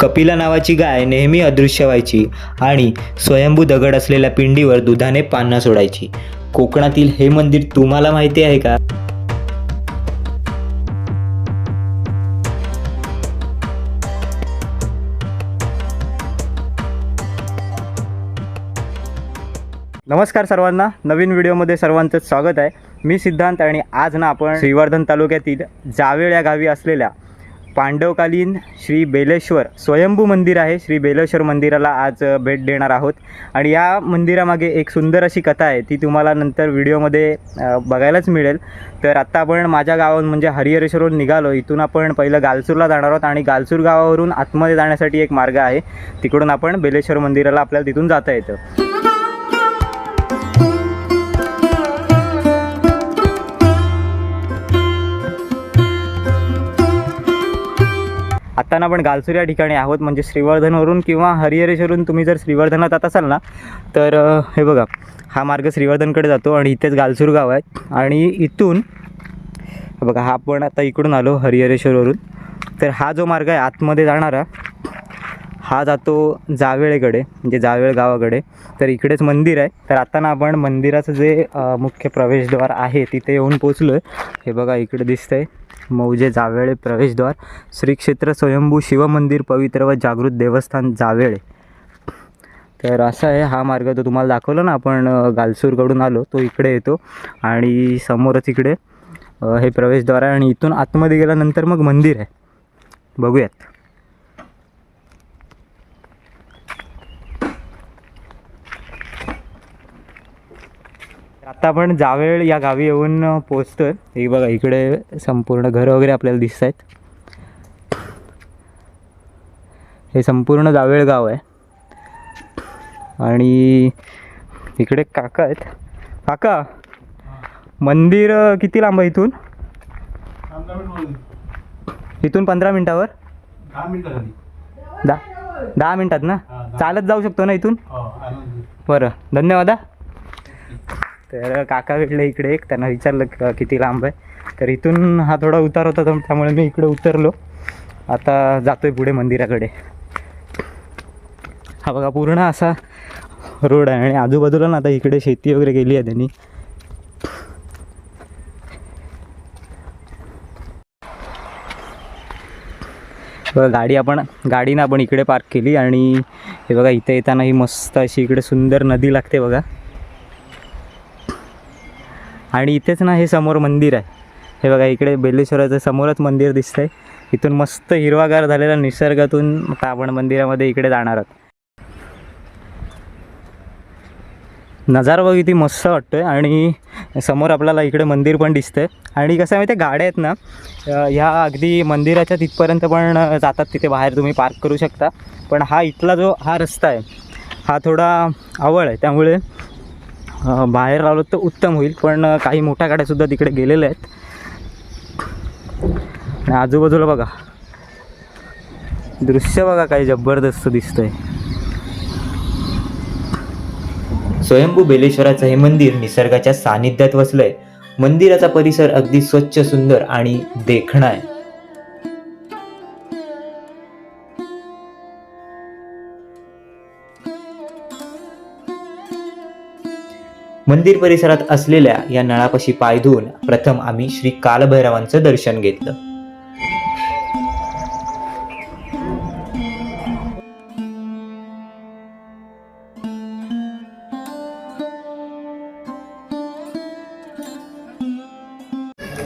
कपिला नावाची गाय नेहमी अदृश्य व्हायची आणि स्वयंभू दगड असलेल्या पिंडीवर दुधाने पान्हा सोडायची. कोकणातील हे मंदिर तुम्हाला माहिती आहे का? नमस्कार सर्वांना. नवीन व्हिडिओमध्ये सर्वांचं स्वागत आहे. मी सिद्धांत आणि आज ना आपण श्रीवर्धन तालुक्यातील जावेळ या गावी असलेल्या पांडवकालीन श्री बेलेश्वर स्वयंभू मंदिर आहे. श्री बेलेश्वर मंदिराला आज भेट देणार आहोत. आणि या मंदिरामागे एक सुंदर अशी कथा आहे. ती तुम्हाला नंतर व्हिडिओमध्ये बघायलाच मिळेल. तर आत्ता आपण माझ्या गावाहून म्हणजे हरिहरेश्वरहून निघालो. इथून आपण पहिलं गालसूरला जाणार आहोत आणि गालसूर गावावरून आतमध्ये जाण्यासाठी एक मार्ग आहे. तिकडून आपण बेलेश्वर मंदिराला आपल्याला तिथून जाता येतं. आता आपण गालसूर या ठिकाणी आहोत म्हणजे श्रीवर्धनवरून किंवा हरिहरेश्वरून तुम्ही जर श्रीवर्धनात जात असाल ना तर हे बघा हा मार्ग श्रीवर्धनकडे जातो आणि इथेच गालसूर गाव आहे. आणि इथून बघा हा आपण आता इकडून आलो हरिहरेश्वरवरून. तर हा जो मार्ग आहे आतमध्ये जाणारा हा जातो जावेळेकडे म्हणजे जावेळ गावाकडे. तर इकडेच मंदिर आहे. तर आता ना आपण मंदिराचं जे मुख्य प्रवेशद्वार आहे तिथे येऊन पोचलो आहे हे बघा इकडे दिसतंय. मौजे जावेळे प्रवेशद्वार श्री क्षेत्र स्वयंभू शिवमंदिर पवित्र व जागृत देवस्थान जावेळे. तर असा आहे हा मार्ग. तो तुम्हाला दाखवला ना आपण गालसूरकडून आलो तो इकडे येतो आणि समोरच इकडे हे प्रवेशद्वार आहे आणि इथून आतमध्ये गेल्यानंतर मग मंदिर आहे. बघूयात. आता आपण जावेळ या गावी येऊन पोचतोय हे बघा इकडे संपूर्ण घरं वगैरे आपल्याला दिसत आहेत हे संपूर्ण जावेळ गाव आहे. आणि इकडे काका आहेत. काका मंदिर किती लांब आहे इथून? इथून पंधरा मिनिटावर? दहा दहा मिनिटात ना. चालत जाऊ शकतो ना इथून? हो बरं धन्यवाद. तर काका भेटले इकडे एक त्यांना विचारलं किती लांब आहे. तर इथून हा थोडा उतार होता तर त्यामुळे मी इकडे उतरलो. आता जातोय पुढे मंदिराकडे. हा बघा पूर्ण असा रोड आहे आणि आजूबाजूला ना आता इकडे शेती वगैरे केली आहे त्यांनी. बघा गाडी आपण गाडीनं आपण इकडे पार्क केली आणि हे बघा इथे येताना ही मस्त अशी इकडे सुंदर नदी लागते बघा. आणि इथेच ना हे समोर मंदिर आहे. हे बघा इकडे बेलेश्वराचं समोरच मंदिर दिसतंय. इथून मस्त हिरवागार झालेला निसर्गातून आता आपण मंदिरामध्ये इकडे जाणार आहोत. नजारा बघ किती मस्त वाटतोय. आणि समोर आपल्याला इकडे मंदिर पण दिसतंय. आणि कसं आहे माहिती गाड्या आहेत ना ह्या अगदी मंदिराच्या तिथपर्यंत पण जातात. तिथे बाहेर तुम्ही पार्क करू शकता. पण हा इथला जो हा रस्ता आहे हा थोडा आवड आहे. त्यामुळे बाहेर आलो तर उत्तम होईल पण काही मोठ्या गाड्यासुद्धा तिकडे गेलेल्या आहेत. आजूबाजूला बघा. दृश्य बघा काही जबरदस्त दिसतंय. स्वयंभू बेलेश्वराचं हे मंदिर निसर्गाच्या सानिध्यात वसलंय. मंदिराचा परिसर अगदी स्वच्छ सुंदर आणि देखणा आहे. मंदिर परिसरात असलेल्या या नळापाशी पाय धुवून प्रथम आम्ही श्री कालभैरवांचं दर्शन घेतलं.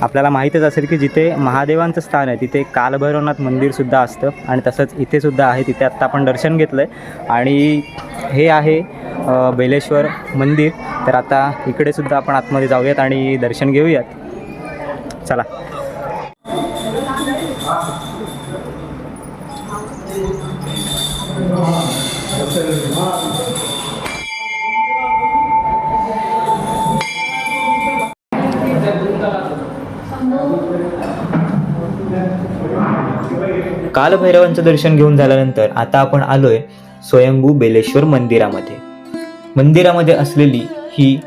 आपल्याला माहीतच असेल की जिथे महादेवांचं स्थान आहे तिथे कालभैरवनाथ मंदिरसुद्धा असतं. आणि तसंच इथे सुद्धा आहे तिथे आत्ता आपण दर्शन घेतलं आहे आणि हे आहे बेलेश्वर मंदिर. तर आता इकडे सुद्धा आपण आतमध्ये जाऊयात आणि दर्शन घेऊयात. चला. कालभैरवांचं दर्शन घेऊन झाल्यानंतर आता आपण आलोय स्वयंभू बेलेश्वर मंदिरामध्ये. मंदिरामध्ये असलेली ही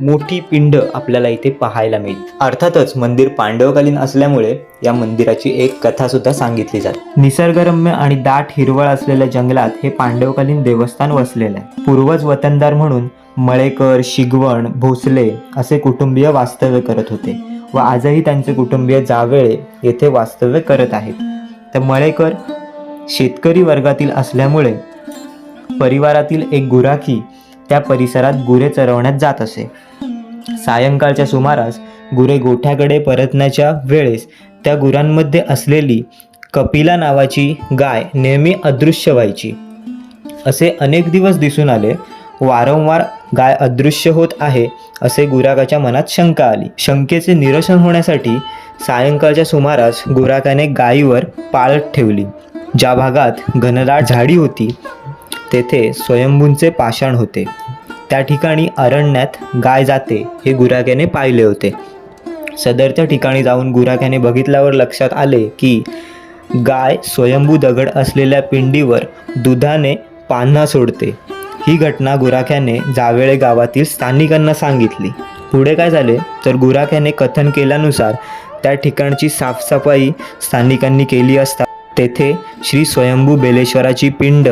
मोठी पिंड आपल्याला इथे पाहायला मिळते अर्थातच मंदिर पांडवकालीन असल्यामुळे या मंदिराची एक कथा सुद्धा सांगितली जाते. निसर्गरम्य आणि दाट हिरवळ असलेल्या जंगलात हे पांडवकालीन देवस्थान वसलेलं आहे. पूर्वज वतनदार म्हणून मळेकर शिगवण भोसले असे कुटुंबीय वास्तव्य करत होते व आजही त्यांचे कुटुंबीय जावेळे येथे वास्तव्य करत आहेत. तर मळेकर शेतकरी वर्गातील असल्यामुळे परिवारातील एक गुराखी त्या परिसरात गुरे चरवण्यात जात असे. सायंकाळच्या सुमारास गुरे गोठ्याकडे परतण्याच्या वेळेस त्या गुरांमध्ये असलेली कपिला नावाची गाय नेहमी अदृश्य व्हायची. असे अनेक दिवस दिसून आले वारंवार गाय अदृश्य होत आहे असे गुराकाच्या मनात शंका आली. शंकेचे निरसन होण्यासाठी सायंकाळच्या सुमारास गुराकाने गायीवर पाळत ठेवली. ज्या भागात घनदाट झाडी होती तेथे स्वयंभूंचे पाषाण होते. त्या ठिकाणी अरण्यात गाय जाते हे गुराख्याने पाहिले होते. सदरच्या ठिकाणी जाऊन गुराख्याने बघितल्यावर लक्षात आले की गाय स्वयंभू दगड असलेल्या पिंडीवर दुधाने पान्हा सोडते. ही घटना गुराख्याने जावेळे गावातील स्थानिकांना सांगितली. पुढे काय झाले? तर गुराख्याने कथन केल्यानुसार त्या ठिकाणची साफसफाई स्थानिकांनी केली असता तेथे श्री स्वयंभू बेलेश्वराची पिंड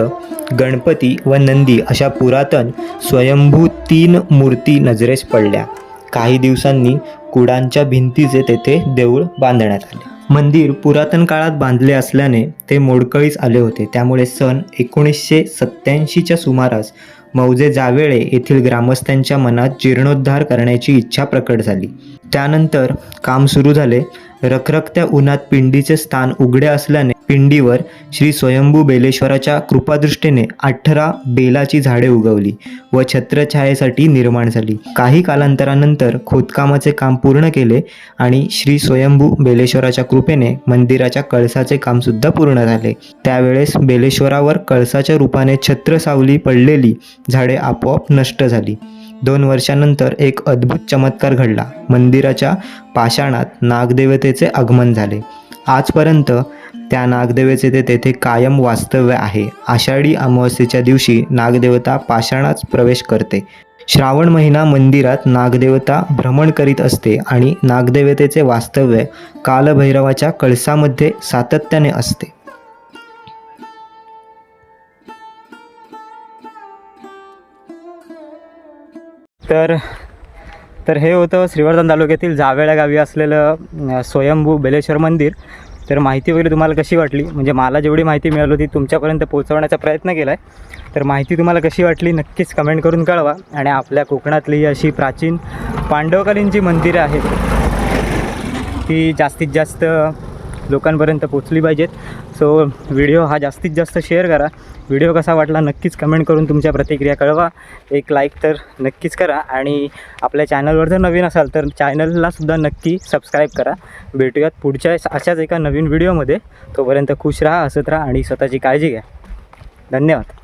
गणपती व नंदी अशा पुरातन स्वयंभू तीन मूर्ती नजरेस पडल्या. काही दिवसांनी कुडांच्या भिंतीचे तेथे देऊळ बांधण्यात आले. मंदिर पुरातन काळात बांधले असल्याने ते मोडकळीस आले होते. त्यामुळे सन एकोणीसशे सत्त्याऐंशीच्या सुमारास मौजे जावेळे येथील ग्रामस्थांच्या मनात जीर्णोद्धार करण्याची इच्छा प्रकट झाली. त्यानंतर काम सुरू झाले. रखरखत्या उन्हात पिंडीचे स्थान उघडे असल्याने पिंडीवर श्री स्वयंभू बेलेश्वराच्या कृपादृष्टीने अठरा बेलाची झाडे उगवली व छत्रछायेसाठी निर्माण झाली. काही कालांतरानंतर खोदकामाचे काम पूर्ण केले आणि श्री स्वयंभू बेलेश्वराच्या कृपेने मंदिराच्या कळसाचे कामसुद्धा पूर्ण झाले. त्यावेळेस बेलेश्वरावर कळसाच्या रूपाने छत्र सावली पडलेली झाडे आपोआप नष्ट झाली. दोन वर्षानंतर एक अद्भुत चमत्कार घडला. मंदिराच्या पाषाणात नागदेवतेचे आगमन झाले. आजपर्यंत त्या नागदेवतेचे ते तेथे कायम वास्तव्य आहे. आषाढी अमावस्येच्या दिवशी नागदेवता पाषाणात प्रवेश करते. श्रावण महिना मंदिरात नागदेवता भ्रमण करीत असते आणि नागदेवतेचे वास्तव्य कालभैरवाच्या कळसामध्ये सातत्याने असते. तर तर हे होतं श्रीवर्धन तालुक्यातील जावेळा गावी असलेलं स्वयंभू बेलेश्वर मंदिर. तर माहिती वगैरे तुम्हाला कशी वाटली? म्हणजे मला जेवढी माहिती मिळाली होती तुमच्यापर्यंत पोहोचवण्याचा प्रयत्न केला आहे तर माहिती तुम्हाला कशी वाटली नक्कीच कमेंट करून कळवा. आणि आपल्या कोकणातली अशी प्राचीन पांडवकालीन जी मंदिरं आहेत ती जास्तीत जास्त लोकांपर्यंत पोचली पाहिजेत. सो व्हिडिओ हा जास्तीत जास्त शेअर करा. व्हिडिओ कसा वाटला नक्कीच कमेंट करून तुमच्या प्रतिक्रिया कळवा. एक लाईक तर नक्कीच करा आणि आपल्या चॅनलवर जर नवीन असाल तर चॅनललासुद्धा नक्की सबस्क्राईब करा. भेटूयात पुढच्या अशाच एका नवीन व्हिडिओमध्ये तोपर्यंत खुश राहा हसत राहा आणि स्वतःची काळजी घ्या. धन्यवाद.